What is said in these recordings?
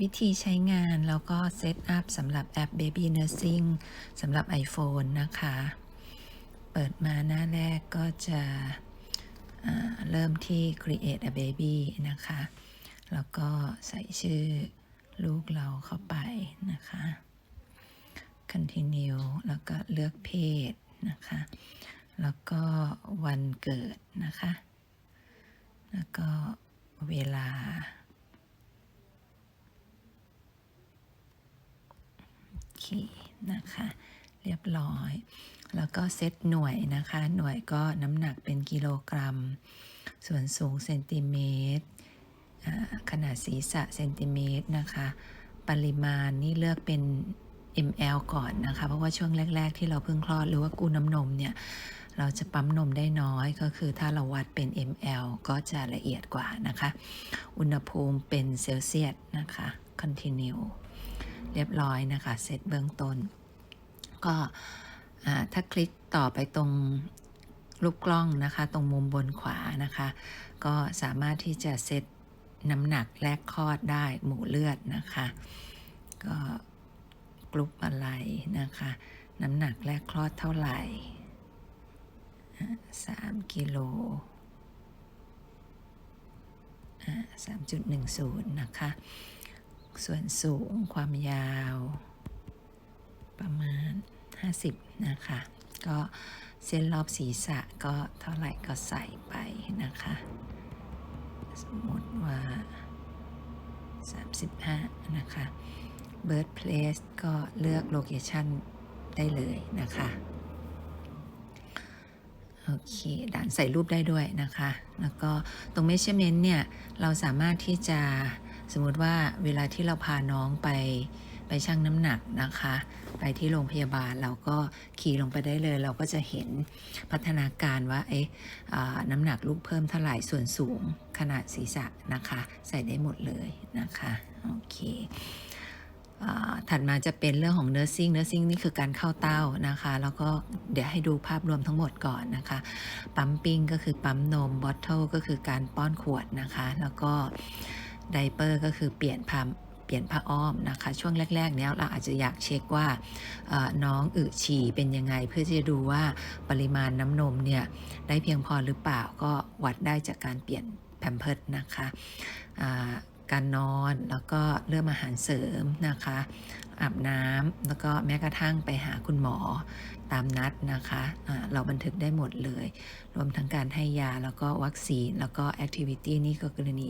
วิธีใช้งานแล้วก็เซตอัพสำหรับแอป Baby Nursing สำหรับ iPhone นะคะ เปิดมาหน้าแรกก็จะเริ่มที่ Create a Baby นะคะ แล้วก็ใส่ชื่อลูกเราเข้าไปนะคะ Continue แล้วก็เลือกเพศนะคะ แล้วก็วันเกิดนะคะ แล้วก็เวลา โอ เคนะคะ เรียบร้อย แล้วก็เซตหน่วยนะคะ หน่วยก็น้ำหนักเป็นกิโลกรัม ส่วนสูงเซนติเมตรขนาดศีรษะเซนติเมตรนะคะ ปริมาณนี่เลือกเป็น ml ก่อนนะคะ เพราะว่าช่วงแรก ๆ ที่เราเพิ่งคลอดหรือว่ากู้น้ำนมเนี่ย เราจะปั๊มนมได้น้อยก็คือถ้าเราวัดเป็น ml ก็จะละเอียดกว่านะคะ อุณหภูมิเป็นเซลเซียสนะคะ continue เรียบร้อยนะคะเซตเบื้องต้น ก็ถ้าคลิกต่อไปตรงรูปกล้องนะคะ ตรงมุมบนขวานะคะ ก็สามารถที่จะเซตน้ำหนักแรกคลอดได้หมู่เลือดนะคะ ก็กรุ๊ปอะไรนะคะ น้ำหนักแรกคลอดเท่าไหร่สามกิโลสามจุดหนึ่งศูนย์นะคะ ส่วนสูงความยาว ประมาณ 50 นะคะ ก็เส้นรอบศีรษะก็เท่าไหร่ก็ใส่ไปนะคะ สมมติว่า 35 นะคะ birthplace ก็เลือก location ได้เลยนะคะ โอเคด่านใส่รูปได้ด้วยนะคะ แล้วก็ตรง measurement เนี่ย เราสามารถที่จะ สมมุติว่าเวลาที่เราพาน้องไปไปชั่งน้ำหนักนะคะ ไปที่โรงพยาบาลเราก็ขี่ลงไปได้เลย เราก็จะเห็นพัฒนาการว่าเอ๊ะน้ำหนักลูกเพิ่มเท่าไหร่ส่วนสูงขนาดศีรษะนะคะ ใส่ได้หมดเลยนะคะโอเคถัดมาจะเป็นเรื่องของ nursing nursing นี่คือการเข้าเต้านะคะ แล้วก็เดี๋ยวให้ดูภาพรวมทั้งหมดก่อนนะคะ ปั๊มปิ้งก็คือปั๊มนม bottle ก็คือการป้อนขวดนะคะ แล้วก็ ไดเปอร์ก็คือเปลี่ยนผ้าเปลี่ยนผ้าอ้อมนะคะ ช่วงแรกๆเนี้ยเราอาจจะอยากเช็คว่าน้องอึฉี่เป็นยังไง เพื่อจะดูว่าปริมาณน้ำนมเนี่ยได้เพียงพอหรือเปล่าก็วัดได้จากการเปลี่ยนแพมเพิร์ดนะคะ การนอนแล้วก็เริ่มอาหารเสริมนะคะ อาบน้ำแล้วก็แม้กระทั่งไปหาคุณหมอตามนัดนะคะะเราบันทึกได้หมดเลย รวมทั้งการให้ยาแล้วก็วัคซีน แล้วก็แอคทิวิตี้นี่ก็กรณี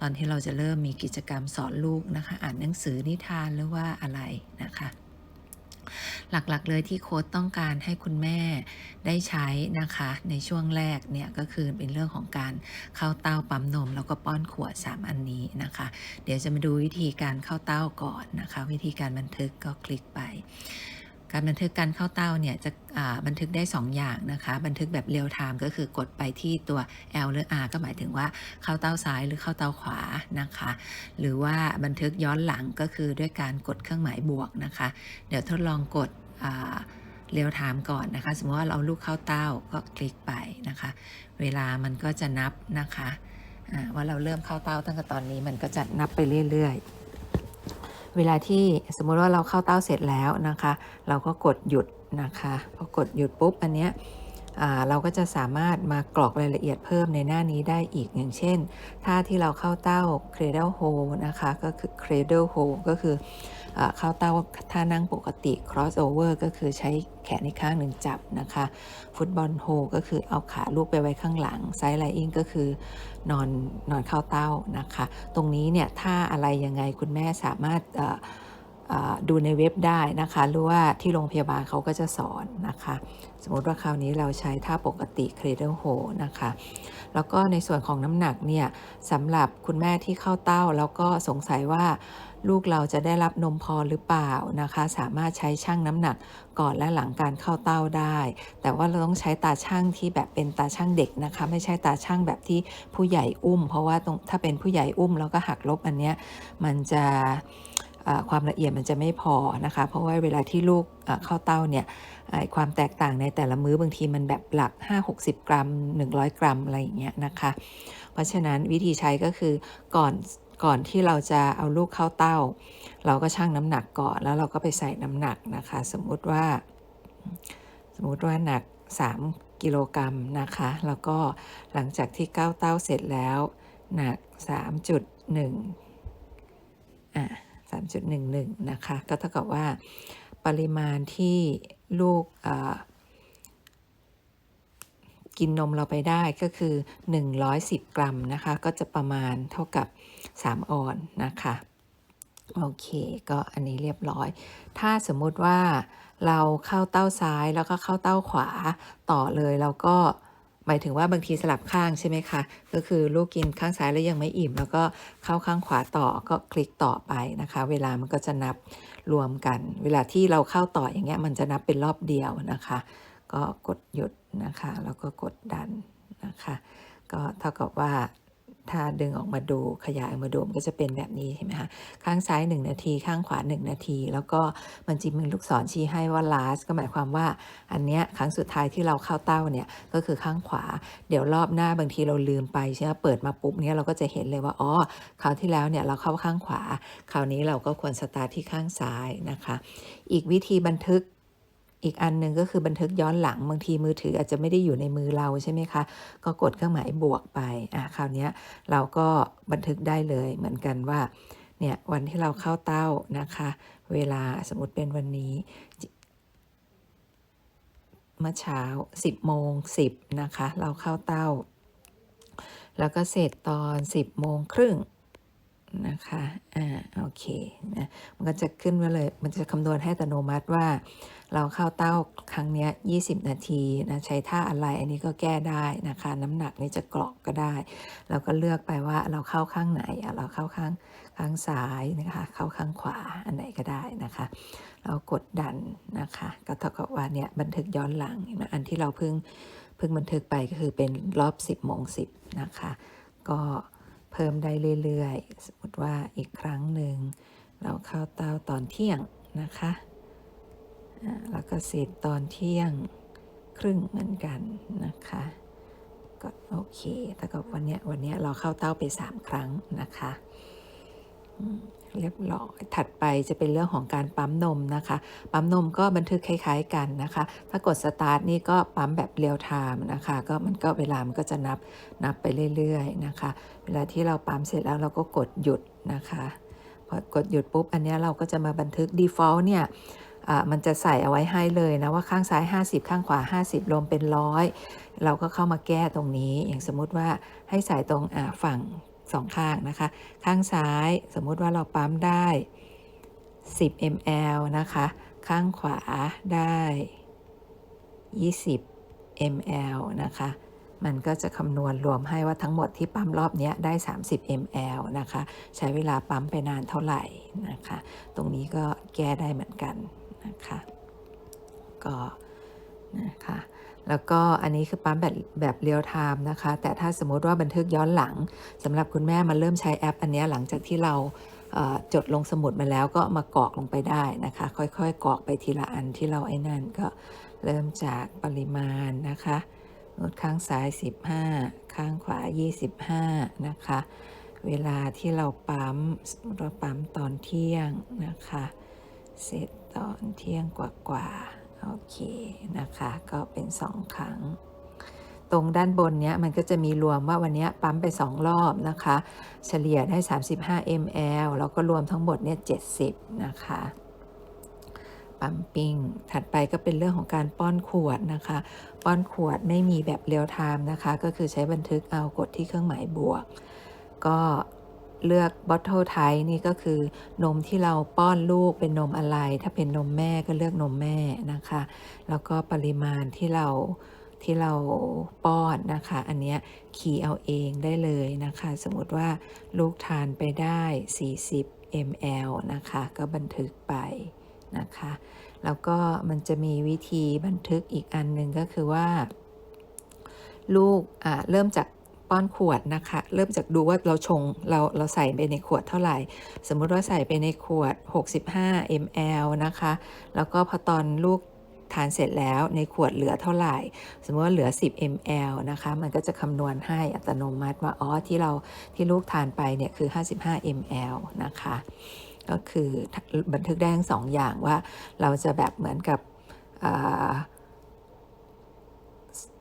ตอนที่เราจะเริ่มมีกิจกรรมสอนลูกนะคะ อ่านหนังสือนิทานหรือว่าอะไรนะคะ หลักๆเลยที่โค้ดต้องการให้คุณแม่ได้ใช้นะคะ ในช่วงแรกเนี่ยก็คือเป็นเรื่องของการเข้าเต้าปั๊มนม แล้วก็ป้อนขวด 3 อันนี้นะคะ เดี๋ยวจะมาดูวิธีการเข้าเต้าก่อนนะคะ วิธีการบันทึกก็คลิกไป การบันทึกการเข้าเต้าเนี่ยจะบันทึกได้ 2 อย่างนะคะ บันทึกแบบเรียลไทม์ก็คือกดไปที่ตัว L หรือ R ก็หมายถึงว่าเข้าเต้าซ้ายหรือเข้าเต้าขวานะคะ หรือว่าบันทึกย้อนหลังก็คือด้วยการกดเครื่องหมายบวกนะคะ เดี๋ยวทดลองกดเรียลไทม์ก่อนนะคะ สมมติว่าเราลูกเข้าเต้าก็คลิกไปนะคะ เวลามันก็จะนับนะคะว่าเราเริ่มเข้าเต้าตั้งแต่ตอนนี้มันก็จะนับไปเรื่อยๆ เวลาที่สมมุติว่าเราเข้าเต้าเสร็จแล้วนะคะ เราก็กดหยุดนะคะ พอกดหยุดปุ๊บอันเนี้ย เราก็จะสามารถมากรอกรายละเอียดเพิ่มในหน้านี้ได้อีกอย่างเช่นท่าที่เราเข้าเต้า cradle hold นะคะก็คือ cradle hold ก็คืออเข้าเต้าท่านั่งปกติ cross over ก็คือใช้แขนอีกข้างหนึ่งจับนะคะ ฟุตบอลโฮก็คือเอาขาลูกไปไว้ข้างหลังไซด์ไลอิงก็คือนอนนอนเข้าเต้านะคะ ตรงนี้เนี่ยถ้าอะไรยังไงคุณแม่สามารถ ดูในเว็บได้นะคะหรือว่าที่โรงพยาบาลเขาก็จะสอนนะคะ สมมติว่าคราวนี้เราใช้ท่าปกติ cradle hold นะคะ แล้วก็ในส่วนของน้ำหนักเนี่ยสำหรับคุณแม่ที่เข้าเต้า แล้วก็สงสัยว่าลูกเราจะได้รับนมพอหรือเปล่านะคะ สามารถใช้ชั่งน้ำหนักก่อนและหลังการเข้าเต้าได้ แต่ว่าเราต้องใช้ตาช่างที่แบบเป็นตาช่างเด็กนะคะ ไม่ใช่ตาช่างแบบที่ผู้ใหญ่อุ้ม เพราะว่าตรงถ้าเป็นผู้ใหญ่อุ้มแล้วก็หักลบอันเนี้ยมันจะ ความละเอียดมันจะไม่พอนะคะ เพราะว่าเวลาที่ลูกเข้าเต้าเนี่ยความแตกต่างในแต่ละมื้อบางทีมันแบบหลัก 5-60 กรัม 100 กรัมอะไรอย่างเงี้ยนะคะ เพราะฉะนั้นวิธีใช้ก็คือก่อนก่อนที่เราจะเอาลูกเข้าเต้า เราก็ชั่งน้ำหนักก่อนแล้วเราก็ไปใส่น้ำหนักนะคะ สมมุติว่า สมมุติว่าหนัก 3 กิโลกรัมนะคะ แล้วก็หลังจากที่เก้าเต้าเสร็จแล้ว หนัก 3.1อะ 3.11 นะคะ ก็เท่ากับว่าปริมาณที่ลูกกินนมเราไปได้ก็คือ 110 กรัมนะคะ ก็จะประมาณเท่ากับ 3 ออนนะคะ โอเค ก็อันนี้เรียบร้อย ถ้าสมมุติว่าเราเข้าเต้าซ้ายแล้วก็เข้าเต้าขวาต่อเลยเราก็ หมายถึงว่าบางทีสลับข้างใช่ไหมคะ ก็คือลูกกินข้างซ้ายแล้วยังไม่อิ่ม แล้วก็เข้าข้างขวาต่อก็คลิกต่อไปนะคะ เวลามันก็จะนับรวมกัน เวลาที่เราเข้าต่ออย่างเงี้ยมันจะนับเป็นรอบเดียวนะคะ ก็กดหยุดนะคะ แล้วก็กดดันนะคะ ก็เท่ากับว่า ถ้าดึงออกมาดูขยายออกมาดูมันก็จะเป็นแบบนี้ใช่ไหมคะข้างซ้าย 1 นาที ข้างขวา 1 นาที แล้วก็มันจะมีลูกศรชี้ให้ว่า last ก็หมายความว่าอันเนี้ยครั้งสุดท้ายที่เราเข้าเต้าเนี่ยก็คือข้างขวา เดี๋ยวรอบหน้าบางทีเราลืมไปใช่ไหมเปิดมาปุ๊บเนี้ยเราก็จะเห็นเลยว่าอ๋อคราวที่แล้วเนี่ยเราเข้าข้างขวา คราวนี้เราก็ควรสตาร์ทที่ข้างซ้ายนะคะ อีกวิธีบันทึก อีกอันหนึ่งก็คือบันทึกย้อนหลังบางทีมือถืออาจจะไม่ได้อยู่ในมือเราใช่ไหมคะ ก็กดเครื่องหมายบวกไปอะคราวนี้เราก็บันทึกได้เลยเหมือนกันว่าเนี่ยวันที่เราเข้าเต้านะคะ เวลาสมมติเป็นวันนี้เมื่อเช้า 10โมง10นะคะ เราเข้าเต้า แล้วก็เสร็จตอน 10โมงครึ่ง นะคะ อ่า โอเคนะ มันก็จะขึ้นมาเลย มันจะคำนวณให้อัตโนมัติว่า เราเข้าเต้าครั้งนี้ย20 นาทีนะ ใช้ท่าอะไร อันนี้ก็แก้ได้นะคะ น้ำหนักนี่จะเกรอกก็ได้ เราก็เลือกไปว่าเราเข้าข้างไหนอะเราเข้าข้างข้างซ้ายนะคะ เข้าข้างขวา อันไหนก็ได้นะคะ เรากดดันนะคะ ก็เท่ากับว่าเนี่ยบันทึกย้อนหลังนะ อันที่เราเพิ่งเพิ่งบันทึกไปก็คือเป็นรอบ 10โมง10นะคะ ก็ เพิ่มได้เรื่อยๆ สมมติว่าอีกครั้งหนึ่ง เราเข้าเตาตอนเที่ยงนะคะแล้วก็เสร็จตอนเที่ยงครึ่งเหมือนกันนะคะก็โอเคแต่กับวันนี้วันนี้เราเข้าเต้าไป 3 ครั้งนะคะ เรียบร้อยถัดไปจะเป็นเรื่องของการปั๊มนมนะคะ ปั๊มนมก็บันทึกคล้าย ๆ กันนะคะ ถ้ากดสตาร์ทนี่ก็ปั๊มแบบเรียลไทม์นะคะ ก็มันก็เวลามันก็จะนับนับไปเรื่อย ๆ นะคะ เวลาที่เราปั๊มเสร็จแล้วเราก็กดหยุดนะคะพอกดหยุดปุ๊บอันนี้เราก็จะมาบันทึก default เนี่ยอ่ามันจะใส่เอาไว้ให้เลยนะว่าข้างซ้าย 50 ข้างขวา 50 รวมเป็นร้อยเราก็เข้ามาแก้ตรงนี้ อย่างสมมุติว่าให้ใส่ตรงฝั่ง สองข้างนะคะ ข้างซ้ายสมมุติว่าเราปั๊มได้ 10 ml นะคะ ข้างขวาได้ 20 ml นะคะ มันก็จะคำนวณรวมให้ว่าทั้งหมดที่ปั๊มรอบนี้ได้ 30 ml นะคะ ใช้เวลาปั๊มไปนานเท่าไหร่นะคะ ตรงนี้ก็แก้ได้เหมือนกันนะคะ ก็นะคะ แล้วก็อันนี้คือปั๊มแบบแบบเรียลไทม์นะคะ แต่ถ้าสมมติว่าบันทึกย้อนหลังสำหรับคุณแม่มาเริ่มใช้แอป อันนี้หลังจากที่เราจดลงสมุดมาแล้วก็มากรอกลงไปได้นะคะ ค่อยๆกรอกไปทีละอันที่เราไอ้นั่นก็เริ่มจากปริมาณนะคะนดข้างซ้าย 15 ข้างขวา 25 นะคะ เวลาที่เราปั๊มสมมติว่าปั๊มตอนเที่ยงนะคะ เสร็จตอนเที่ยงกว่าๆ โอเคนะคะ ก็เป็น2ครั้ง ตรงด้านบนเนี้ยมันก็จะมีรวมว่าวันนี้ปั๊มไป 2 รอบนะคะ เฉลี่ยได้ 35 ml แล้วก็รวมทั้งหมดเนี่ย70 นะคะปั๊มปิ้ง ถัดไปก็เป็นเรื่องของการป้อนขวดนะคะ ป้อนขวดไม่มีแบบเรียลไทม์นะคะ ก็คือใช้บันทึกเอากดที่เครื่องหมายบวก ก็ เลือก bottle type นี่ก็คือนมที่เราป้อนลูกเป็นนมอะไร ถ้าเป็นนมแม่ก็เลือกนมแม่นะคะ แล้วก็ปริมาณที่เราที่เราป้อนนะคะ อันเนี้ยคีย์เอาเองได้เลยนะคะ สมมติว่าลูกทานไปได้ 40 ml นะคะ ก็บันทึกไปนะคะ แล้วก็มันจะมีวิธีบันทึกอีกอันหนึ่งก็คือว่า ลูกอ่าเริ่มจาก ป้อนขวดนะคะ เริ่มจากดูว่าเราชงเราเราใส่ไปในขวดเท่าไหร่ สมมุติว่าใส่ไปในขวด 65 ml นะคะ แล้วก็พอตอนลูกทานเสร็จแล้วในขวดเหลือเท่าไหร่ สมมติว่าเหลือ 10 ml นะคะ มันก็จะคำนวณให้อัตโนมัติว่าอ๋อที่เราที่ลูกทานไปเนี่ยคือ 55 ml นะคะ ก็คือบันทึกได้ทั้งสองอย่างว่าเราจะแบบเหมือนกับอ่า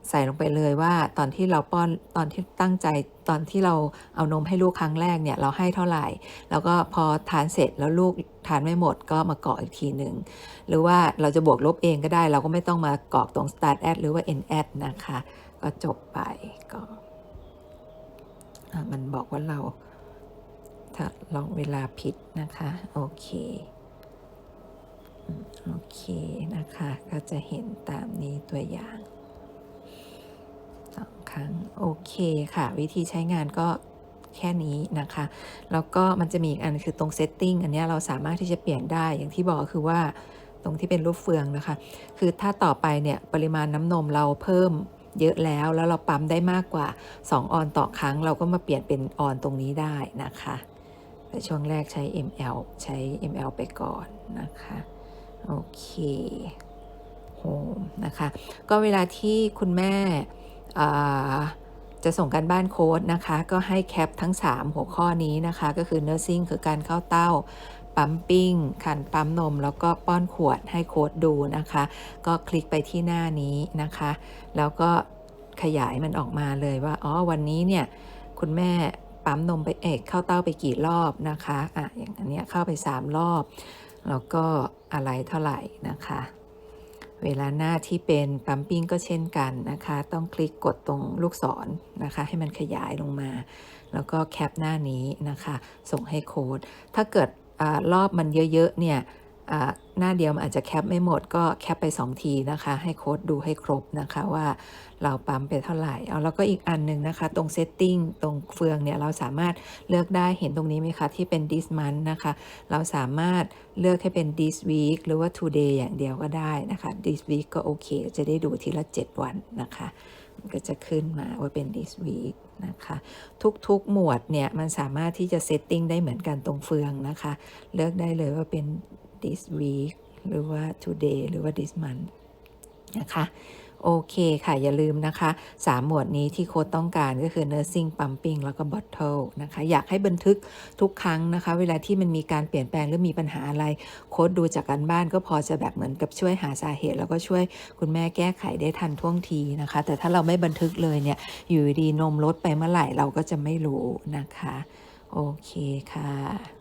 ใส่ลงไปเลยว่าตอนที่เราป้อนตอนที่ตั้งใจตอนที่เราเอานมให้ลูกครั้งแรกเนี่ยเราให้เท่าไหร่ แล้วก็พอทานเสร็จแล้วลูกทานไม่หมดก็มาเกาะอีกทีหนึ่งหรือว่าเราจะบวกลบเองก็ได้ เราก็ไม่ต้องมากรอกตรง start at หรือว่า end at นะคะ ก็จบไปก็มันบอกว่าเราถ้าลองเวลาผิดนะคะ โอเคโอเคนะคะ ก็จะเห็นตามนี้ตัวอย่าง สองครั้งโอเคค่ะ วิธีใช้งานก็แค่นี้นะคะ แล้วก็มันจะมีอีกอันคือตรง setting อันนี้เราสามารถที่จะเปลี่ยนได้อย่างที่บอกคือว่าตรงที่เป็นรูปเฟืองนะคะ คือถ้าต่อไปเนี่ยปริมาณน้ำนมเราเพิ่มเยอะแล้วแล้วเราปั๊มได้มากกว่า 2 ออนต่อครั้ง เราก็มาเปลี่ยนเป็นออนตรงนี้ได้นะคะแต่ช่วงแรกใช้ ml ใช้ ml ไปก่อนนะคะโอเคโฮมนะคะ ก็เวลาที่คุณแม่ จะส่งการบ้านโค้ดนะคะ ก็ให้แคปทั้ง 3 หัวข้อนี้นะคะ ก็คือ nursing คือการเข้าเต้า ปั๊มปิ้งขันปั๊มนม แล้วก็ป้อนขวดให้โค้ดดูนะคะ ก็คลิกไปที่หน้านี้นะคะ แล้วก็ขยายมันออกมาเลยว่า อ๋อ วันนี้เนี่ย คุณแม่ปั๊มนมไปเอกเข้าเต้าไปกี่รอบนะคะ อะ อย่างอันเนี้ยเข้าไป 3 รอบ แล้วก็อะไรเท่าไหร่นะคะ เวลาหน้าที่เป็นปั๊มปิ้งก็เช่นกันนะคะ ต้องคลิกกดตรงลูกศรนะคะ ให้มันขยายลงมา แล้วก็แคปหน้านี้นะคะ ส่งให้โค้ด ถ้าเกิดอารอบมันเยอะๆเนี่ย หน้าเดียวมันอาจจะแคปไม่หมดก็แคปไป 2 ทีนะคะ ให้โค้ดดูให้ครบนะคะว่าเราปั๊มไปเท่าไหร่เอาแล้วก็อีกอันหนึ่งนะคะ ตรงเซตติ้งตรงเฟืองเนี่ยเราสามารถเลือกได้เห็นตรงนี้ไหมคะ ที่เป็น this month นะคะ เราสามารถเลือกให้เป็น this week หรือว่า today อย่างเดียวก็ได้นะคะ this week ก็โอเค จะได้ดูทีละ 7 วันนะคะมันก็จะขึ้นมาว่าเป็น this week นะคะ ทุกๆหมวดเนี่ย มันสามารถที่จะเซตติ้งได้เหมือนกันตรงเฟืองนะคะ เลือกได้เลยว่าเป็น this week หรือว่า today หรือว่า this month นะคะโอเคค่ะ อย่าลืมนะคะ 3 หมวดนี้ที่โค้ดต้องการก็คือ nursing pumping แล้วก็ bottle นะคะ อยากให้บันทึกทุกครั้งนะคะ เวลาที่มันมีการเปลี่ยนแปลงหรือมีปัญหาอะไร โค้ดดูจากการบ้านก็พอจะแบบเหมือนกับช่วยหาสาเหตุ แล้วก็ช่วยคุณแม่แก้ไขได้ทันท่วงทีนะคะ แต่ถ้าเราไม่บันทึกเลยเนี่ย อยู่ดีนมลดไปเมื่อไหร่เราก็จะไม่รู้นะคะ โอเคค่ะ